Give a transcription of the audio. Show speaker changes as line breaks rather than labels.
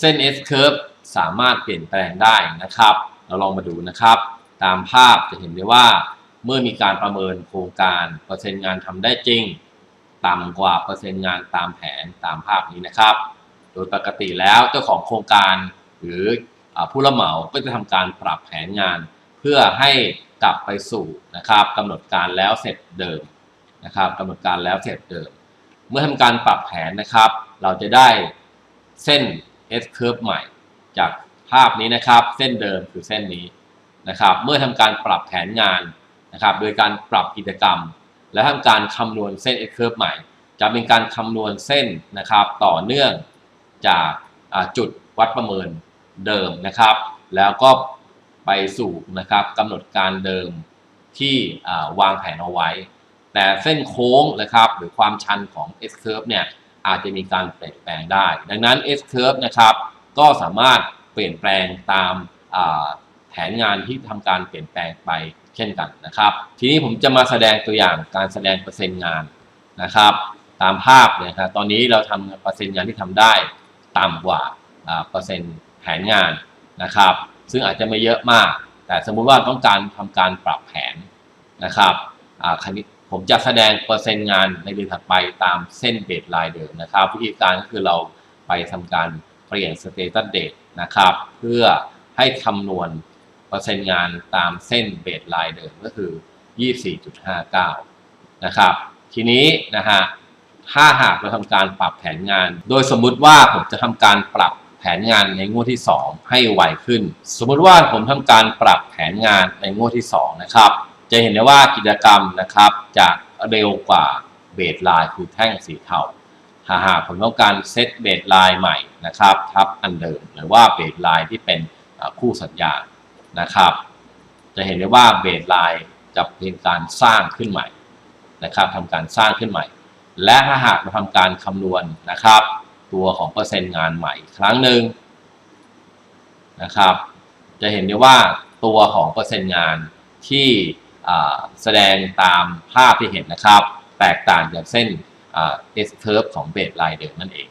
เส้น S curve สามารถเปลี่ยนแปลงได้นะครับ เราลองมาดูนะครับ ตามภาพจะเห็นได้ว่า เมื่อมีการประเมินโครงการเปอร์เซ็นต์งานทำได้จริง ต่ำกว่าเปอร์เซ็นต์งานตามแผนตามภาพนี้นะครับ โดยปกติแล้วเจ้าของโครงการหรืออผู้รับเหมาก็จะทำการปรับแผนงาน เพื่อให้กลับไปสู่นะครับกำหนดการแล้วเสร็จเดิมนะครับกำหนดการแล้วเสร็จเดิม เมื่อทำการปรับแผนนะครับ เราจะได้เส้น S curve ใหม่ จากภาพนี้นะครับ เส้นเดิมคือเส้นนี้นะครับ เมื่อทำการปรับแผนงานนะครับ โดยการปรับกิจกรรม และทำการคำนวณเส้น S curve ใหม่ จะเป็นการคำนวณเส้นนะครับ ต่อเนื่องจากจุดวัดประเมินเดิมนะครับ แล้วก็ไปสู่นะครับกำหนดการเดิมที่วางแผนเอาไว้ แต่เส้นโค้งนะครับ หรือความชันของ S curve เนี่ย อาจจะมีการเปลี่ยนแปลงได้ ดังนั้น S curve นะครับ ก็สามารถเปลี่ยนแปลงตามาแผนงานที่ทำการเปลี่ยนแปลงไปเช่นกันนะครับ ทีนี้ผมจะมาแสดงตัวอย่างการแสดงเปอร์เซ็นต์งานนะครับ ตามภาพเนี่ยครับตอนนี้เราทำเปอร์เซ็นต์งานที่ทำได้ต่ำกว่าาเปอร์เซ็นต์แผนงานนะครับ ซึ่งอาจจะไม่เยอะมาก แต่สมมุติว่าต้องการทำการปรับแผนนะครับคณิต ผมจะแสดงเปอร์เซ็นต์งานในเดือนถัดไปตามเส้นเบสไลน์เดิมนะครับ วิธีการก็คือเราไปทำการเปลี่ยนสเตตัสเดตนะครับ เพื่อให้คำนวณเปอร์เซ็นต์งานตามเส้นเบสไลน์เดิมก็คือ 24.59 นะครับ ทีนี้นะฮะถ้าหากเราทำการปรับแผนงาน โดยสมมุติว่าผมจะทำการปรับแผนงานในงวดที่ 2 ให้ไวขึ้น สมมุติว่าผมทำการปรับแผนงานในงวดที่ 2 นะครับ จะเห็นได้ว่ากิจกรรมนะครับจะเร็วกว่าเบสไลน์คือแท่งสีเทาถ้าหากผมต้องการเซตเบสไลน์ใหม่นะครับ ทับอันเดิมหรือว่าเบสไลน์ที่เป็นคู่สัญญานะครับ จะเห็นได้ว่าเบสไลน์จะเป็นการสร้างขึ้นใหม่นะครับทำการสร้างขึ้นใหม่ และถ้าหากเราทำการคำนวณนะครับ ตัวของเปอร์เซ็นต์งานใหม่ครั้งหนึ่งนะครับ จะเห็นได้ว่าตัวของเปอร์เซ็นต์งานที่ แสดงตามภาพที่เห็นนะครับ แตกต่างจากเส้นอ่า S curve ของเบสไลน์เดิมนั่นเอง